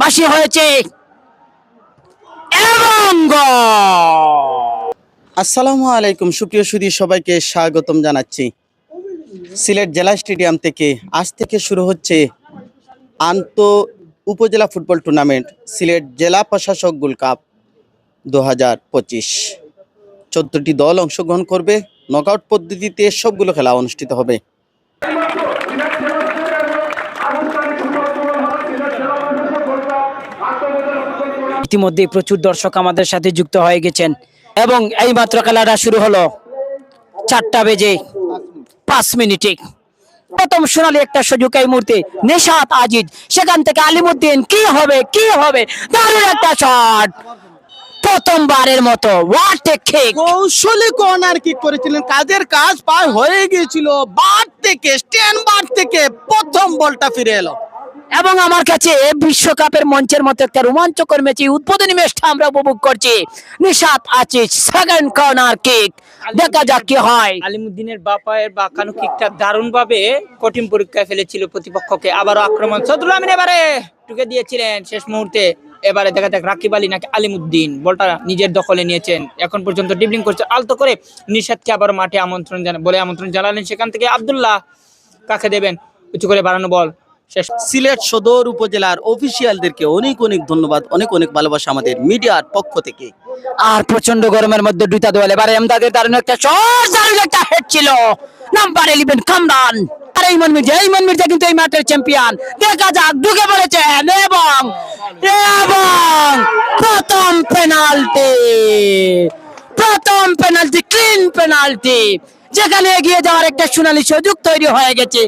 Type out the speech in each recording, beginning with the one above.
বাসি হয়েছে। আসসালামু আলাইকুম, সুপ্রিয় সুদী সবাইকে স্বাগতম জানাচ্ছি। সিলেট জেলা স্টেডিয়াম থেকে আজ থেকে শুরু হচ্ছে আন্ত উপজেলা ফুটবল টুর্নামেন্ট, সিলেট জেলা প্রশাসক গোল্ড কাপ দু হাজার পঁচিশ। চোদ্দটি দল অংশগ্রহণ করবে, নকআউট পদ্ধতিতে সবগুলো খেলা অনুষ্ঠিত হবে। ইতিমধ্যে প্রচুর দর্শক আমাদের সাথে যুক্ত হয়ে গেছেন। এবং এই মাত্র খেলাটা শুরু হলো চারটা বেজে পাঁচ মিনিটে। প্রথম সোনালি একটা সুযোগ এই মুহূর্তে, নেশাত আজিজ, সেখান থেকে আলিমুদ্দিন, কি হবে কি হবে? দারুণ একটা শট প্রথমবারের মতো ওয়াট এ কিক কৌশলী কর্নার কিক করেছিলেন, কাজের কাজ প্রায় হয়ে গিয়েছিল। বার থেকে স্ট্যান্ড বার থেকে প্রথম বলটা ফিরে এলো। এবং আমার কাছে বিশ্বকাপের মঞ্চের মতো একটা রোমাঞ্চকর ম্যাচ উদ্বোধনী ম্যাচটা আমরা উপভোগ করছি। Nishat Aziz second corner kick দেখা যাক কি হয়। আলিমুদ্দিনের বাপায়ের বাঁকানো কিকটা দারুণ ভাবে কঠিন পরীক্ষায় ফেলেছিল প্রতিপক্ষকে। আবারও আক্রমণ। সদরুল আমিন এবারে টুকে দিয়েছিলেন শেষ মুহূর্তে। এবারে দেখা যাক রাকিব আলী নাকি আলিমুদ্দিন। বলটা নিজের দখলে নিয়েছেন। এখন পর্যন্ত ডিবলিং করছে। আলতো করে নিশাদকে আবার মাঠে আমন্ত্রণ জানা বলে আমন্ত্রণ জানালেন। সেখান থেকে আব্দুল্লাহ কাকে দেবেন? উঁচু করে বাড়ানো বল। সিলেট সদর উপজেলার অফিসিয়ালদেরকে অনেক অনেক ধন্যবাদ, অনেক অনেক ভালোবাসা আমাদের মিডিয়ার পক্ষ থেকে। আর প্রচণ্ড গরমের মধ্যে দুইটা দল এবারে এমদাদের দারুণ একটা শট, দারুণ একটা হেড ছিল। নাম্বার ইলেভেন কামরান আর ইমন মির্জা ইমন মির্জা কিন্তু এই মাঠের চ্যাম্পিয়ন দেখা যাক ঢুকে পড়েছেন এবং এবং প্রথম পেনাল্টি প্রথম পেনাল্টি ক্লিন পেনাল্টি যেখানে এগিয়ে যাওয়ার একটা সোনালী সুযোগ তৈরি হয়ে গেছে।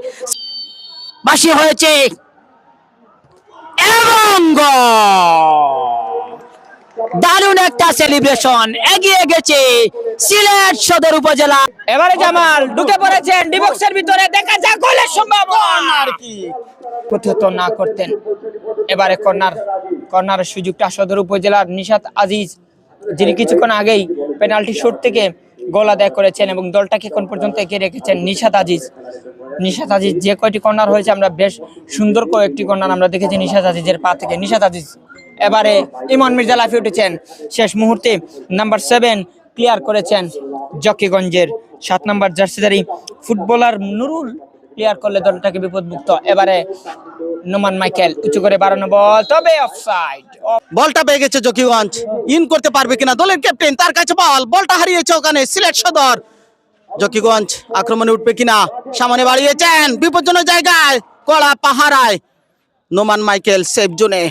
বাসি হয়েছে। দারুণ একটা সেলিব্রেশন এগিয়ে গেছে সিলেট সদর উপজেলা। এবারে জামাল ঢুকে পড়েছেন ডিবক্সের ভিতরে। দেখা যাক গোলের সম্ভাবনা। আর কি? প্রতিহত না করতেন। এবারে কর্নার কর্নারের সুযোগটা সদর উপজেলার নিশাত আজিজ যিনি কিছুক্ষণ আগেই পেনাল্টি শুট থেকে গোল আদায় করেছেন এবং দলটাকে এখন পর্যন্ত এগিয়ে রেখেছেন নিশাত আজিজ। নিশাত আজিজ যে কয়টি কর্নার হয়েছে, আমরা বেশ সুন্দর কয়েকটি কর্নার আমরা দেখেছি নিশাত আজিজের পা থেকে। নিশাত আজিজ এবারে ইমন মির্জা লাফিয়ে উঠেছেন। শেষ মুহূর্তে নাম্বার সেভেন ক্লিয়ার করেছেন জকিগঞ্জের। সাত নাম্বার জার্সিদারি ফুটবলার নুরুল ক্লিয়ার করলে দলটাকে বিপদমুক্ত। এবারে নোমান মাইকেল, উঁচু করে বাড়ানো বল, তবে অফসাইড বলটা পেয়ে গেছে জকিগঞ্জ। ইন করতে পারবে কিনা দলের ক্যাপ্টেন তার কাছে বল, বলটা হারিয়েছে ওখানে সিলেট সদর। জকিগঞ্জ আক্রমণে উঠবে কিনা? সামনে বাড়িয়েছেন বিপজ্জনক জায়গায় কড়া পাহারায়। নোমান মাইকেল সেফ জোনে।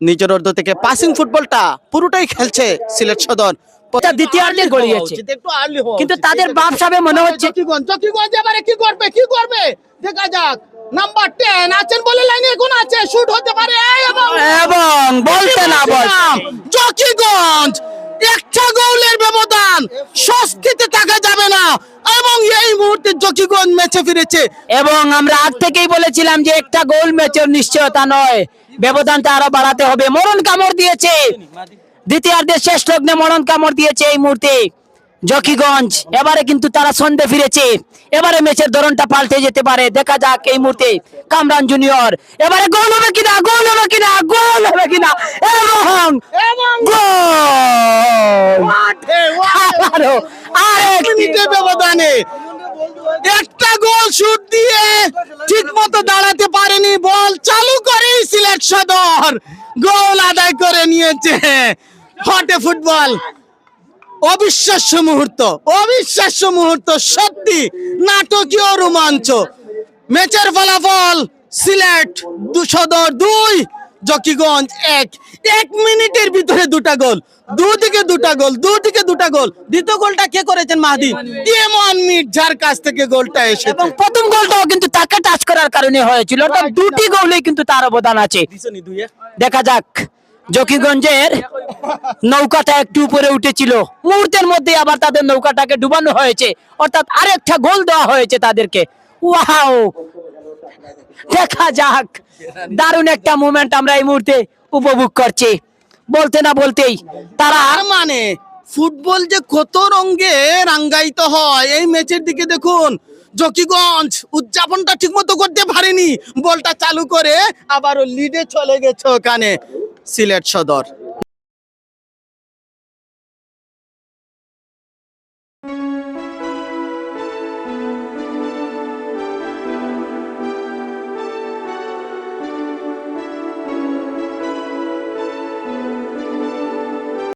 নিজের অর্ধ থেকে পাসিং ফুটবলটা পুরোটাই খেলছে সিলেট সদর। গড়িয়েছে। কিন্তু তাদের ভাবসাবে মনে হচ্ছে জকিগঞ্জ জকিগঞ্জ এবারে কি করবে কি করবে? দেখা যাক। নাম্বার আছেন বলে লাইনে আছে শুট হতে পারে। এবং বলতে না বল জকিগঞ্জ। একটা গোলের ব্যবধান। স্বস্তিতে থাকা যাবে না। এবং এই মুহূর্তে জকিগঞ্জ ম্যাচে ফিরেছে। এবং আমরা আগ থেকেই বলেছিলাম যে একটা গোল ম্যাচের নিশ্চয়তা নয়। ব্যবধানটা আরও বাড়াতে হবে। মরণ কামড় দিয়েছে। দ্বিতীয়ার্ধের শেষ লগ্নে মরণ কামড় দিয়েছে এই মুহূর্তে। জকিগঞ্জ এবারে কিন্তু তারা সন্ধে ফিরেছে। এবারে ম্যাচের ধরনটা পাল্টে যেতে পারে। দেখা যাক এই মুহূর্তে কামরান জুনিয়র। এবারে গোল হবে কিনা? গোল হবে কিনা? গোল হবে কিনা? এবং ব্যবধানে। একটা গোল শুট দিয়ে ঠিক মতো দাঁড়াতে পারেনি। বল চালু করে সিলেট সদর। গোল আদায় করে নিয়েছে। হটে ফুটবল। অবিশ্বাস্য মুহূর্ত অবিশ্বাস্য মুহূর্ত সত্যি নাটকীয় রোমাঞ্চ। ম্যাচের ফলাফল সিলেট সদর দুই জকিগঞ্জ এক। এক মিনিটের ভিতরে দুটা গোল দুদিকে দুটা গোল দুদিকে দুটা গোল। দ্বিতীয় গোলটা কে করেছেন মাহদি? ইমন মির্জার কাছ থেকে গোলটা এসেছে। এবং প্রথম গোলটাও কিন্তু তাকে টাচ করার কারণে হয়েছিল। দুটি গোলেই কিন্তু তার অবদান আছে। দেখা যাক। জকিগঞ্জের নৌকাটা একটু উপরে উঠেছিল। মুহূর্তের মধ্যে আবার তাদের নৌকাটাকে ডুবানো হয়েছে। অর্থাৎ আরেকটা গোল দেওয়া হয়েছে তাদেরকে। ওয়াও! দেখা যাক। দারুণ একটা মুভমেন্ট আমরা এই মুহূর্তে উপভোগ করছি। বলতে না বলতেই তারা আর মানে ফুটবল যে কত রঙে রাঙ্গায়িত হয়, এই ম্যাচের দিকে দেখুন, জকিগঞ্জ উদযাপনটা ঠিক মতো করতে পারেনি। বলটা চালু করে আবারও লিডে চলে গেছে ওখানে। সিলেট সদর।